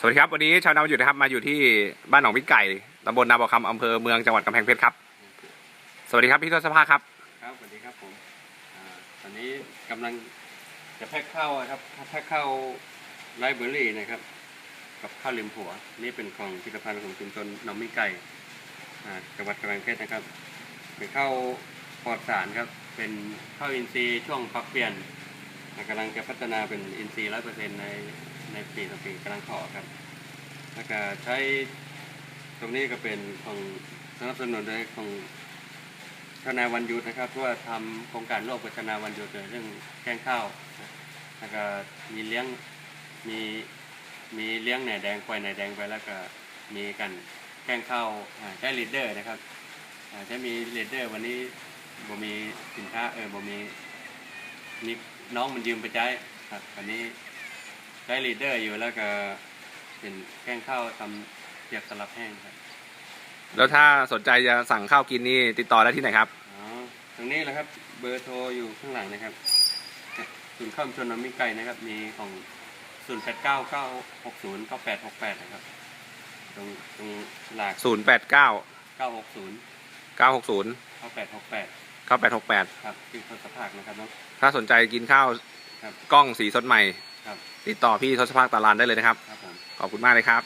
สวัสดีครับวันนี้ชาวนาวันหยุดนะครับมาอยู่ที่บ้านหนองพิไก่ตำบลนาบ่อคำอำเภอเมืองจังหวัดกำแพงเพชรครับ สวัสดีครับพี่ทศภาครับครับสวัสดีครับผมอ่าตอนนี้กำลังจะแพ็คข้าวครับแพ็คข้าวไรเบอรี่นะครับ กับข้าวลิมผัว นี่เป็นของผลิตภัณฑ์ของชุมชนหนองมิไก่อ่าจังหวัดกำแพงเพชรนะครับเป็นข้าวปลอดสารครับเป็นข้าวอินทรีย์ช่วงปรับเปลี่ยน กำลังจะพัฒนาเป็นอินทรีย์ร้อยเปอร์เซ็นต์ในในปีต่อปีกำลังขอครับแล้วก็ใช้ตรงนี้ก็เป็นของสนับสนุนโดยของชนาวันยุดนะครับเพื่อทำโครงการร่วมกับชนาวันยุดในเรื่องแกงข้าวแล้วก็มีเลี้ยงมีมีเลี้ยงแหน่แดงปล่อยแหน่แดงไปแล้วก็มีกันแกงข้าวใช้ลีดเดอร์นะครับใช้มีลีดเดอร์วันนี้บ่มีสินค้าเออบ่มี มีน้องมันยืมไปใช้ครับวันนี้ใช้ลีดเดอร์อยู่แล้วก็เป็นแกงข้าวทำเปียกสลับแห้งครับแล้วถ้าสนใจจะสั่งข้าวกินนี่ติดต่อได้ที่ไหนครับ อ๋อ ตรงนี้แหละครับ เบอร์โทรอยู่ข้างหลังนะครับศูนย์ข้ามชนน้ำมิไก่นะครับ มีของศูนย์แปดเก้าเก้าหกศูนย์เก้าแปดหกแปดนะครับ ตรงตรงหลัก0 8 9เก้าหกศูนย์9 6 0เก้าแปดหกแปด 9 8 6 8ครับที่ทศภาคนะครับเนาะถ้าสนใจกินข้าวครับ กล้องสีสดใหม่ ครับ ติดต่อพี่ทศภาคตาลานได้เลยนะครับ ครับผม ขอบคุณมากเลยครับ